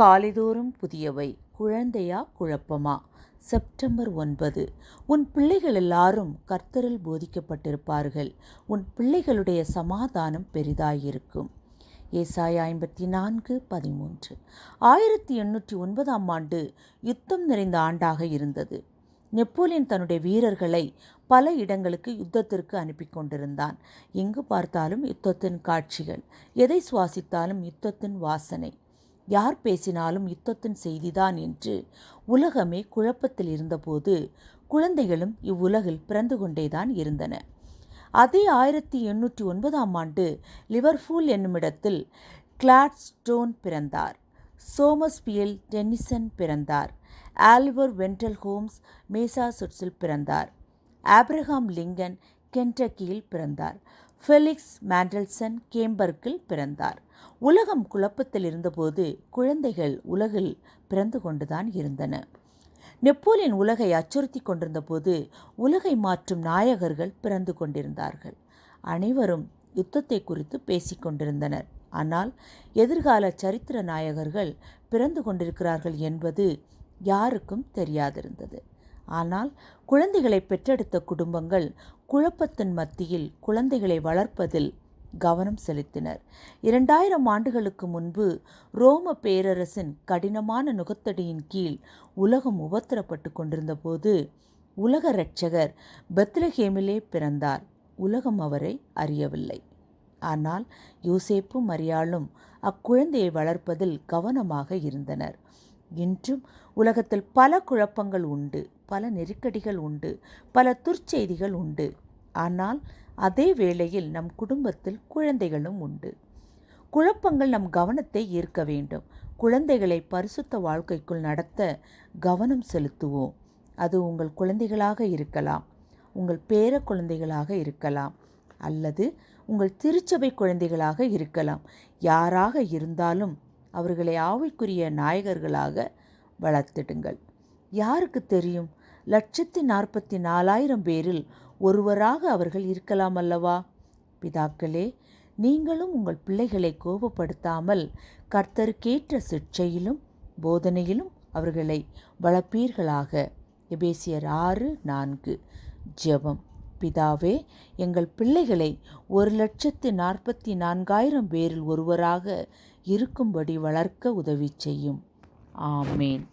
காலைதோறும் புதியவை. குழந்தையா குழப்பமா? செப்டம்பர் ஒன்பது. உன் பிள்ளைகள் எல்லாரும் கர்த்தரில் போதிக்கப்பட்டிருப்பார்கள். உன் பிள்ளைகளுடைய சமாதானம் பெரிதாயிருக்கும். ஏசாய ஐம்பத்தி நான்கு பதிமூன்று. ஆயிரத்தி எண்ணூற்றி ஒன்பதாம் ஆண்டு யுத்தம் நிறைந்த ஆண்டாக இருந்தது. நெப்போலியன் தன்னுடைய வீரர்களை பல இடங்களுக்கு யுத்தத்திற்கு அனுப்பி கொண்டிருந்தான். எங்கு பார்த்தாலும் யுத்தத்தின் காட்சிகள். எதை சுவாசித்தாலும் யுத்தத்தின் வாசனை. யார் பேசினாலும் யுத்தத்தின் செய்திதான் என்று உலகமே குழப்பத்தில் இருந்தபோது குழந்தைகளும் இவ்வுலகில் பிறந்து கொண்டேதான் இருந்தன. அதே ஆயிரத்தி எண்ணூற்றி ஒன்பதாம் ஆண்டு லிவர்பூல் என்னுமிடத்தில் கிளாட்ஸ்டோன் பிறந்தார். சோமஸ்பியல் டென்னிசன் பிறந்தார். ஆல்வர் வென்டல் ஹோம்ஸ் மேசாசுட்ஸில் பிறந்தார். ஆப்ரஹாம் லிங்கன் கென்டக்கியில் பிறந்தார். ஃபெலிக்ஸ் மேண்டல்சன் கேம்பர்க்கில் பிறந்தார். உலகம் குழப்பத்தில் இருந்தபோது குழந்தைகள் உலகில் பிறந்து கொண்டுதான் இருந்தன. நெப்போலியன் உலகை அச்சுறுத்தி கொண்டிருந்த போது உலகை மாற்றும் நாயகர்கள் பிறந்து கொண்டிருந்தார்கள். அனைவரும் யுத்தத்தை குறித்து பேசிக்கொண்டிருந்தனர் ஆனால் எதிர்கால சரித்திர நாயகர்கள் பிறந்து கொண்டிருக்கிறார்கள் என்பது யாருக்கும் தெரியாதிருந்தது. ஆனால் குழந்தைகளை பெற்றெடுத்த குடும்பங்கள் குழப்பத்தின் மத்தியில் குழந்தைகளை வளர்ப்பதில் கவனம் செலுத்தினர். இரண்டாயிரம் ஆண்டுகளுக்கு முன்பு ரோம பேரரசின் கடினமான நுகத்தடியின் கீழ் உலகம் உபத்திரப்பட்டு கொண்டிருந்த போது உலக இரட்சகர் பெத்லஹேமிலே பிறந்தார். உலகம் அவரை அறியவில்லை. ஆனால் யோசேப்பும் மரியாளும் அக்குழந்தையை வளர்ப்பதில் கவனமாக இருந்தனர். இன்றும் உலகத்தில் பல குழப்பங்கள் உண்டு. பல நெருக்கடிகள் உண்டு பல துர்ச்செய்திகள் உண்டு. ஆனால் அதே வேளையில் நம் குடும்பத்தில் குழந்தைகளும் உண்டு. குழப்பங்கள் நம் கவனத்தை ஈர்க்க வேண்டும். குழந்தைகளை பரிசுத்த வாழ்க்கைக்குள் நடத்த கவனம் செலுத்துவோம். அது உங்கள் குழந்தைகளாக இருக்கலாம் உங்கள் பேர குழந்தைகளாக இருக்கலாம் அல்லது உங்கள் திருச்சபை குழந்தைகளாக இருக்கலாம். யாராக இருந்தாலும் அவர்களை ஆவிக்குரிய நாயகர்களாக வளர்த்திடுங்கள். யாருக்கு தெரியும்? லட்சத்தி நாற்பத்தி நாலாயிரம் பேரில் ஒருவராக அவர்கள் இருக்கலாம் அல்லவா? பிதாக்களே நீங்களும் உங்கள் பிள்ளைகளை கோபப்படுத்தாமல் கர்த்தருக்கேற்ற சிக்ஷையிலும் போதனையிலும் அவர்களை வளர்ப்பீர்களாக எபேசியர் ஆறு நான்கு. ஜெபம். பிதாவே எங்கள் பிள்ளைகளை ஒரு லட்சத்து நாற்பத்தி நான்காயிரம் பேரில் ஒருவராக இருக்கும்படி வளர்க்க உதவி செய்யும். ஆமேன்.